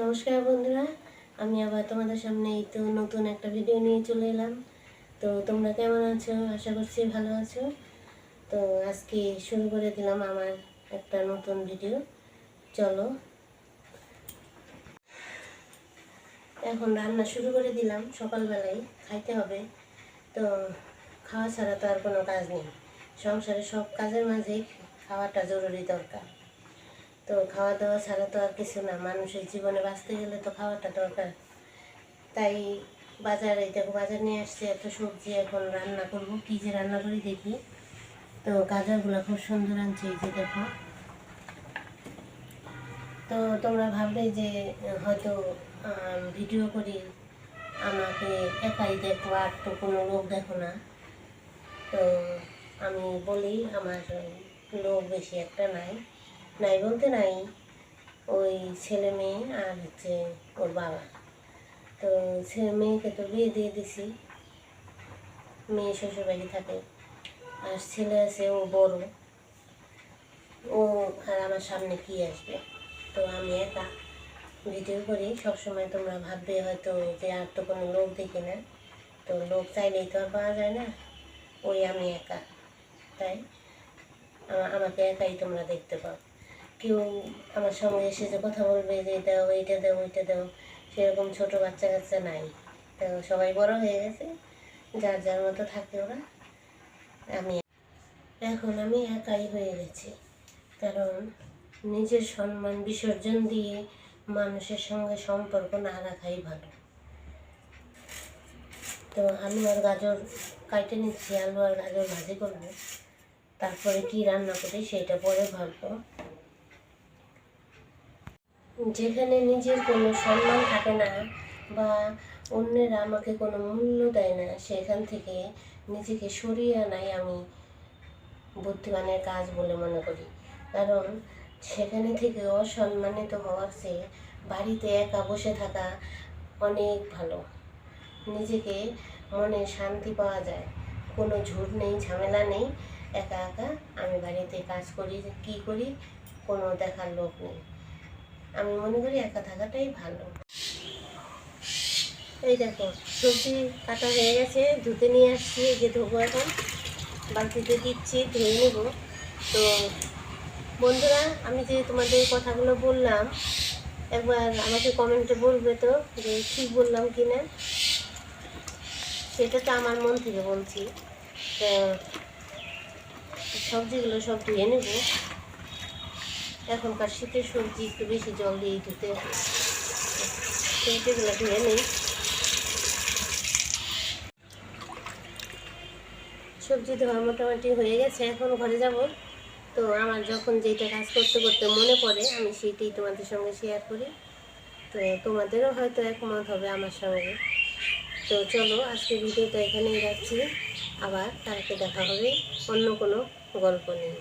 নমস্কার বন্ধুরা, আমি আবার তোমাদের সামনে এই তো নতুন একটা ভিডিও নিয়ে চলে এলাম। তো তোমরা কেমন আছো? আশা করছি ভালো আছো। তো আজকে শুরু করে দিলাম আমার একটা নতুন ভিডিও চলো। এখন রান্না শুরু করে দিলাম, সকালবেলায় খাইতে হবে। তো খাওয়া ছাড়া তো আর কোনো কাজ নেই। সংসারে সব কাজের মাঝেই খাওয়াটা জরুরি দরকার। তো খাওয়া দাওয়া ছাড়া তো আর কিছু না। মানুষের জীবনে বাঁচতে গেলে তো খাওয়াটা দরকার। তাই বাজারে দেখো, বাজার নিয়ে আসছে, এত সবজি এখন রান্না করব। কী যে রান্না করি দেখি। তো গাজরগুলো খুব সুন্দর আনছে এই যে দেখো। তো তোমরা ভাববে যে হয়তো ভিডিও করি, আমাকে একাই দেখো, আর তো কোনো লোক দেখো না। তো আমি বলি, আমার লোক বেশি একটা নাই। নাই বলতে নাই। ওই ছেলে মেয়ে আর হচ্ছে ওর বাবা। তো ছেলে মেয়েকে তো বিয়ে দিয়ে দিছি। মেয়ে শ্বশুরবাড়ি থাকে। আর ছেলে আছে, ও বড়। ও আর আমার সামনে কি আসবে? তো আমি একা ভিডিও করি। সবসময় তোমরা ভাববে হয়তো যে আর তো কোনো লোক দেখি না। তো লোক চাইলেই তো আর পাওয়া যায় না। ওই আমি একা। তাই আমাকে একাই তোমরা দেখতে পাও। কেউ আমার সঙ্গে এসে যে কথা বলবে যে দাও, এইটা দাও, ওইটা দাও, সেরকম ছোট বাচ্চা কাচ্চা নাই। তো সবাই বড় হয়ে গেছে, যার যার মতো থাকে ওরা। আমি এখন আমি একাই হয়ে গেছি। কারণ নিজের সম্মান বিসর্জন দিয়ে মানুষের সঙ্গে সম্পর্ক না রাখাই ভালো। তো আলু আর গাজর কাটে নিচ্ছি, আলু আর গাজর ভাজি করব। তারপরে কি রান্না করি সেটা পরে ভাববো। যেখানে নিজের কোনো সম্মান থাকে না বা অন্যেরা আমাকে কোনো মূল্য দেয় না, সেখান থেকে নিজেকে সরিয়ে আনাই আমি বুদ্ধিমানের কাজ বলে মনে করি। কারণ সেখানে থেকে অসম্মানিত হওয়ার চেয়ে বাড়িতে একা বসে থাকা অনেক ভালো। নিজেকে মনে শান্তি পাওয়া যায়, কোনো ঝুট নেই, ঝামেলা নেই, একা একা আমি বাড়িতে কাজ করি, কি করি, কোনো দেখার লোক নেই। আমি মনে করি একা থাকাটাই ভালো। এই দেখো, সবজি কাটা হয়ে গেছে, ধুতে নিয়ে আসছি যে ধোবো এখন। বালতিতে দিচ্ছি, ধুয়ে নেব। তো বন্ধুরা, আমি যে তোমাদের কথাগুলো বললাম, একবার আমাকে কমেন্টে বলবে তো যে ঠিক বললাম কি না? সেটা তো আমার মন থেকে বলছি। তো সবজিগুলো সব ধুয়ে নেব। এখনকার শীতের সবজি একটু বেশি জল দিয়ে ধুতে হবে। ধুয়ে নেই। সবজি ধোয়া মোটামুটি হয়ে গেছে, এখন ঘরে যাব। তো আমার যখন যেটা কাজ করতে করতে মনে পড়ে, আমি সেইটাই তোমাদের সঙ্গে শেয়ার করি। তো তোমাদেরও হয়তো একমত হবে আমার সঙ্গে। তো চলো আজকে ভিডিওটা এখানেই রাখছি। আবার কালকে দেখা হবে অন্য কোনো গল্প নিয়ে।